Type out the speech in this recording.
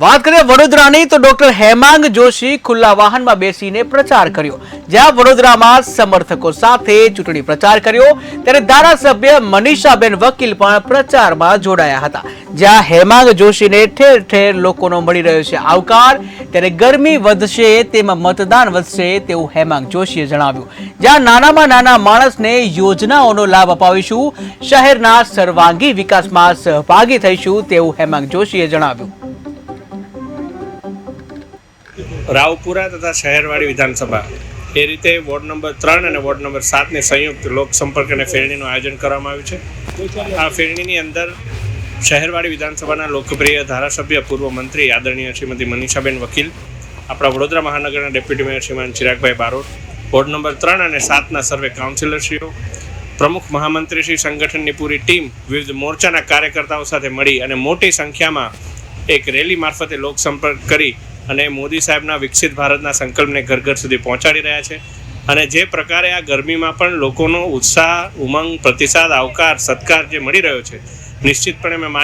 વાત કરીએ વડોદરાની, તો ડોક્ટર હેમાંગ જોશી ખુલ્લા વાહનમાં બેસીને પ્રચાર કર્યો. જ્યાં વડોદરામાં સમર્થકો સાથે ચૂંટણી પ્રચાર કર્યો. ત્યારે ધારાસભ્ય મનીષાબેન વકીલ પણ પ્રચારમાં જોડાયા હતા. જ્યાં હેમાંગ જોશીને ઠેર ઠેર લોકોનો મળી રહ્યો છે આવકાર. ત્યારે ગરમી વધશે તેમાં મતદાન વધશે તેવું હેમાંગ જોશીએ જણાવ્યું. જ્યાં નાનામાં નાના માણસને યોજનાઓનો લાભ અપાવીશું, શહેરના સર્વાંગી વિકાસમાં સહભાગી થઈશું તેવું હેમાંગ જોશીએ જણાવ્યું. રાવપુરા તથા શહેરવાડી વિધાનસભા. એ રીતે વોર્ડ નંબર ત્રણ અને વોર્ડ નંબર સાતની સંયુક્ત લોકસંપર્ક અને ફેરણીનું આયોજન કરવામાં આવ્યું છે. આ ફેરણીની અંદર શહેરવાડી વિધાનસભાના લોકપ્રિય ધારાસભ્ય, પૂર્વ મંત્રી, આદરણીય શ્રીમતી મનીષાબેન વકીલ, આપણા Vadodara મહાનગરના deputy mayor Shriman Chiragbhai Barot, ward number ત્રણ અને સાતના સર્વે કાઉન્સિલરશ્રીઓ, પ્રમુખ મહામંત્રી શ્રી સંગઠનની પૂરી ટીમ વિવિધ મોરચાના કાર્યકર્તાઓ સાથે મળી અને મોટી સંખ્યામાં એક રેલી મારફતે લોકસંપર્ક કરી અને મોદી સાહેબના વિકસિત ભારતના સંકલ્પને ઘર ઘર સુધી પહોંચાડી રહ્યા છે. અને જે પ્રકારે આ ગરમીમાં પણ લોકોનો ઉત્સાહ, ઉમંગ, પ્રતિસાદ, આવકાર, સત્કાર જે મળી રહ્યો છે, નિશ્ચિતપણે મેં માની